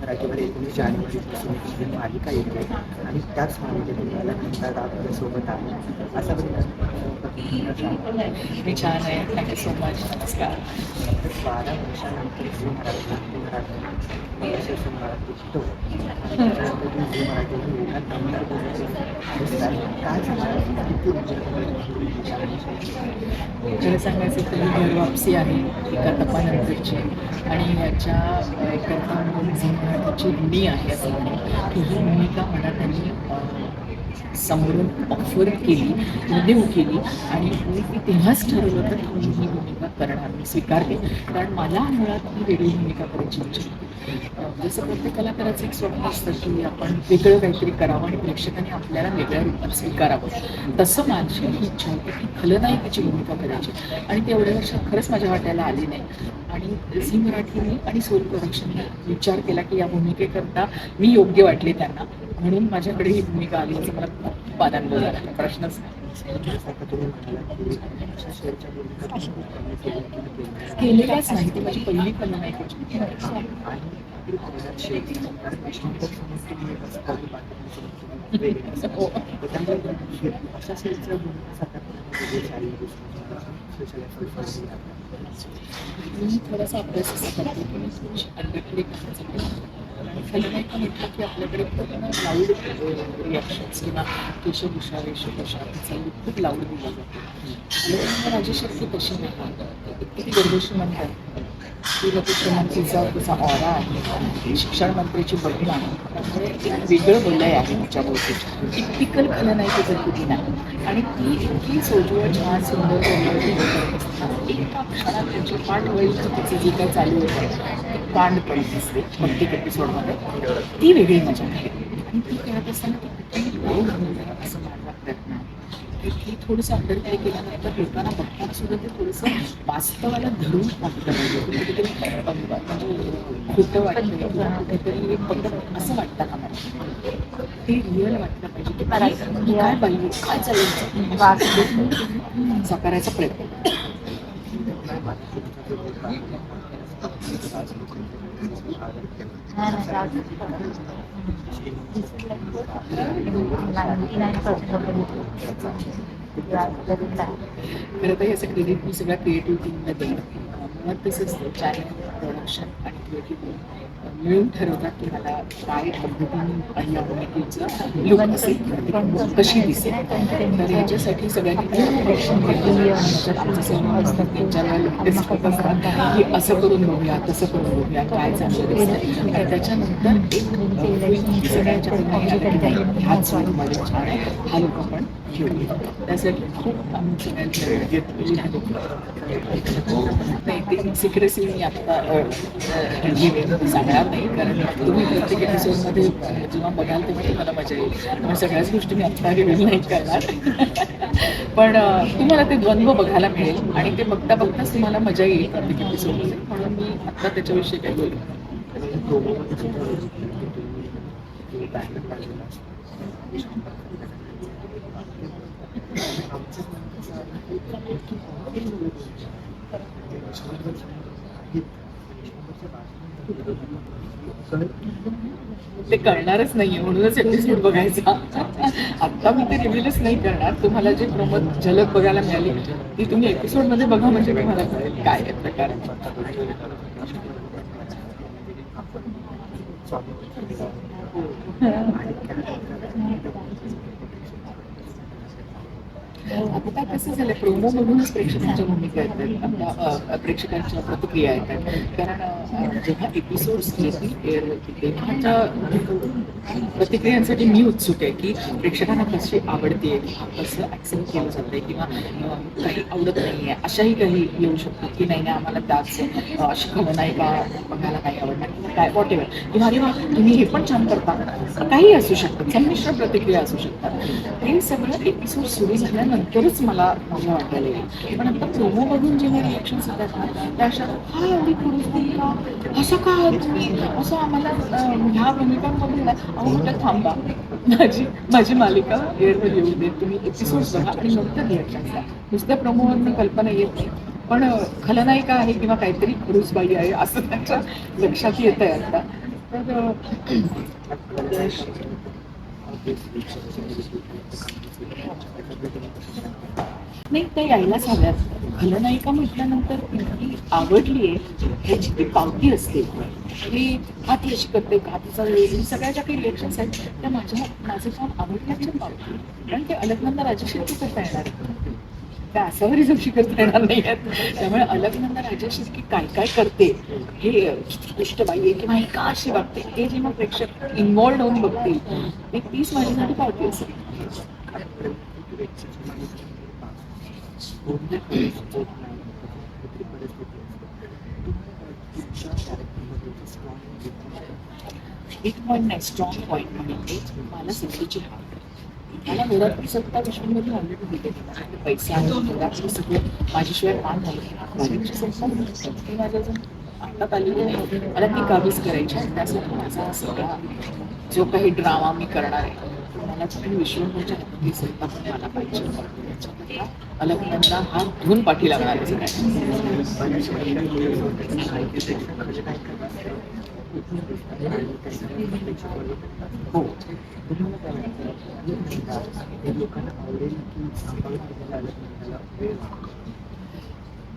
मराठीवर एकोणीस जानेवारीपासून ही मालिका येते आणि त्याच मालिकेतून मला नंतर आपल्यासोबत आहे. असा मी छान आहे. थँक्यू सो मच नमस्कार. बारा वर्षानंतर झी मराठी मराठी मराठी तो मराठी काय खरं सांगायचं तर ही घरवापसी आहे एका तपानंतरची. आणि याच्या अ, करता म्हणून झी मराठीची ऋणी आहे असं म्हणेन की ही भूमिका मला त्यांनी समोरून ऑफर केली रिन्यू केली. आणि मी ती तेव्हाच ठरवलं तर मी ही भूमिका करणार मी स्वीकारते. कारण मला मुळात ही वेगळी भूमिका करायची इच्छा होती. जसं प्रत्येक कलाकाराचं एक स्वप्न असतं की आपण वेगळं काहीतरी करावं आणि प्रेक्षकांनी आपल्याला वेगळ्या रूपात स्वीकारावं. तसं माझी ही इच्छा होती की खलनायकाची भूमिका करायची. आणि ते एवढ्या वर्षात खरंच माझ्या वाट्याला आली नाही. आणि झी मराठीने आणि सोल प्रोडक्शनने विचार केला की या भूमिकेकरता मी योग्य वाटले त्यांना. म्हणून माझ्याकडे ही भूमिका आली असं मला खूप आनंद झाला. प्रश्नच नाही. आता तुम्ही म्हणाला की अशा शेअरच्या भूमिका तुम्ही खूप कमी केल्या किंवा केल्या केलेल्याच नाही ती माझी पहिली. हो. स्पेशल एफर्ट्स मी थोडासा अभ्यास करते की मी थोडीशी म्हटलं की आपल्याकडे पूर्ण लाऊड रिॲक्शन्स किंवा केशभूषा वेशभूषा तिचा लूक खूप लाऊड दिला जातो. आणि माझी शक्ती तशी नाही. किती गर्भशी म्हणतात की लोक त्याचा ऑरा आहे. शिक्षण मंत्रीची बहीण आहे. एक वेगळं वलय आहे तिच्याभोवती टिपिकल खलनायकी पद्धती नाही आणि ती इतकी सोजवळ छान सुंदर बोलण्याची एका क्षणात त्यांची पाठ वळी तिचं जे काय चालू होतं ती कांड पडत दिसते प्रत्येक एपिसोडमध्ये ती वेगळी मजा आहे. आणि ती करत असताना ती कुठेही असं मला वाटत नाही. की ती थोडंसं अंडर प्ले केल्यानंतर लोकांना बघताना सुद्धा ते थोडंसं वास्तवाला धरून वाटलं पाहिजे. कुठेतरी म्हणजे खोटं वाटलं किंवा कुठेतरी असं वाटतं का मला? ते रिअल वाटलं पाहिजे की काय काय पाहिजे काय चालू साकारायचा प्रयत्न. खरं तर याचं क्रेडिट मी सगळ्या क्रिएटिव्ह टीमला देईन मग तसंच चॅनल प्रोडक्शन आणि क्रिएटिव्ह मिळून ठरवतात की मला काय पद्धतीने या भूमिकेचं लुक असेल कशी दिसेल. तर याच्यासाठी सगळ्यांनी मिळून असतात त्यांच्याला डिस्कस असतात. की असं करून बघूया तसं करून बघूया काय चांगलं दिसतं आणि त्याच्यानंतर एक सगळ्यांच्या ह्याच मध्ये छान आहे. हा लोक आपण घेऊया त्यासाठी खूप आम्ही सगळ्यांच्या म्हणजे सिक्रेसी मी आत्ता सांगा. येणार नाही कारण तुम्ही प्रत्येक एपिसोडमध्ये जेव्हा बघाल तेव्हा तुम्हाला मजा येईल. त्यामुळे सगळ्याच गोष्टी मी आत्ता रिव्हिल नाही करणार. पण तुम्हाला ते द्वंद्व बघायला मिळेल आणि ते बघता बघताच तुम्हाला मजा येईल प्रत्येक एपिसोडमध्ये म्हणून मी आत्ता त्याच्याविषयी काही बोलू. ते करणारच नाहीये म्हणूनच एपिसोड बघायचा. आत्ता मी ते रिव्हिलच नाही करणार. तुम्हाला जे प्रमोद झलक बघायला मिळाली ती तुम्ही एपिसोडमध्ये बघा म्हणजे तुम्हाला कळेल काय आहे प्रकार. हो. आता काय कसं झालं प्रोमो म्हणूनच प्रेक्षकांच्या भूमिका येतात. प्रेक्षकांच्या प्रतिक्रिया येतात. कारण जेव्हा एपिसोड्स येतील तेव्हाच्या प्रतिक्रियांसाठी मी उत्सुक आहे की प्रेक्षकांना कशी आवडते किंवा कसं ॲक्सेप्ट केलं जातंय किंवा काही आवडत नाही आहे अशाही काही येऊ शकतात की नाही नाही आम्हाला त्याच अशी खबर नाही का बघायला नाही आवडणार किंवा काय वॉट एव्हर किंवा अरे वा तुम्ही हे पण छान करता. काही असू शकतात संमिश्र प्रतिक्रिया असू शकतात. हे सगळं एपिसोड सुरू नंतरच मला मजा वाटायला येईल पण आता प्रोमो बघून जेव्हा रिॲक्शन्स येतात ना त्या अशा हा एवढी पुरुष का? असं का? तुम्ही असं आम्हाला ह्या भूमिकांमध्ये ना अहो म्हटलं थांबा. माझी माझी मालिका एअरवर येऊ दे. तुम्ही एपिसोड बघा आणि नंतर रिॲक्शन द्या नुसत्या प्रोमोवरनं कल्पना येत नाही. पण खलनायिका आहे किंवा काहीतरी पुरुषबाई आहे असं त्यांच्या लक्षात येत आहे आता. तर नाही त्या यायलाच हव्यात खलनायिका म्हटल्यानंतर ती आवडली आहे. ह्याची ती पावती असते. मी हा अशी करते का तिचा वेळ सगळ्या ज्या काही रिएक्शन्स आहेत त्या माझ्या माझं काम आवडल्याच्या पावती. कारण ते अलकनंदा राजेशी करता येणार आहे त्या असावरी जोशी करता येणार नाही आहेत. त्यामुळे अलगनंदा की काय काय करते हे उत्कृष्ट बाई आहे किंवा हे का अशी वागते. हे जेव्हा प्रेक्षक इन्वॉल्ड होऊन बघतील ते तीच माझ्यासाठी पावती असेल. असते एक पॉईंट नाही स्ट्रॉंग पॉईंट म्हणजे मला सत्तेची हवी मला घरात सत्ता विश्वमध्ये ऑलरेडी दिलेली आणि पैसा सगळं माझ्याशिवाय मान झालं माझ्याशी सत्ता माझ्या अजून आलेली मला ती काबीज करायची आहे. त्यासाठी माझा सगळा जो काही ड्रामा मी करणार आहे मला तुम्ही विश्वभरच्या म्हणजे हाती सत्ता मला पाहिजे. मला अलगनंदा हा धुवून पाठी लागणार आहे. सगळ्यांना हो लोकांना आवडेल की सांभाळून घेतलेलं आलं तुम्हाला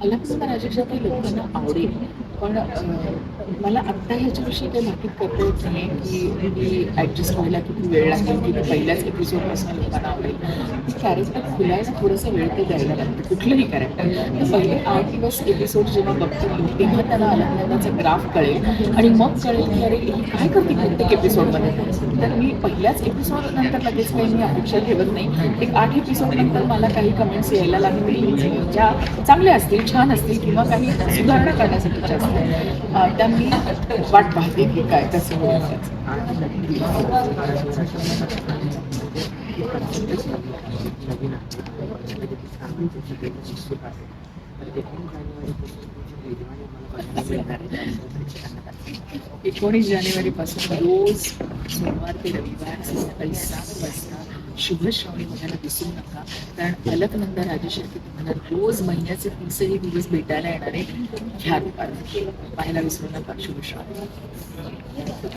अलक्स अलगनंदा काही लोकांना आवडेल. पण मला आत्ता ह्याच्याविषयी काही माहीत करता येत नाही की मी ॲडजस्ट व्हायला किती वेळ लागेल की पहिल्याच एपिसोडपासून लोकांना आवडेल. ती कॅरेक्टर खुलायला थोडंसं वेळ ते द्यायला लागतं कुठलंही कॅरेक्टर तर पहिले आठ दिवस एपिसोड जेव्हा बघतो लोक तेव्हा त्याला अलगनंदाचा ग्राफ कळेल. आणि मग कळेल की अरे ही काय करते प्रत्येक एपिसोडमध्ये तर मी पहिल्याच एपिसोड नंतर लगेच काही मी अपेक्षा ठेवत नाही. एक आठ एपिसोड नंतर मला काही कमेंट्स यायला लागतील. म्हणजे, ज्या चांगल्या असतील. छान असतील किंवा काही सुधारणा करण्यासाठी असतील त्या मी वाट पाहते की काय कसं होईल त्याचं. एकोणीस जानेवारी पासून रोज सोमवार ते रविवार संध्याकाळी सात वाजता शुभ श्रावणी बघायला विसरू नका. कारण अलकनंद राजेश्वरी तुम्हाला रोज महिन्याचे तीसही दिवस भेटायला येणारे ह्या दुपारी पाहायला विसरू नका शुभ श्रावणी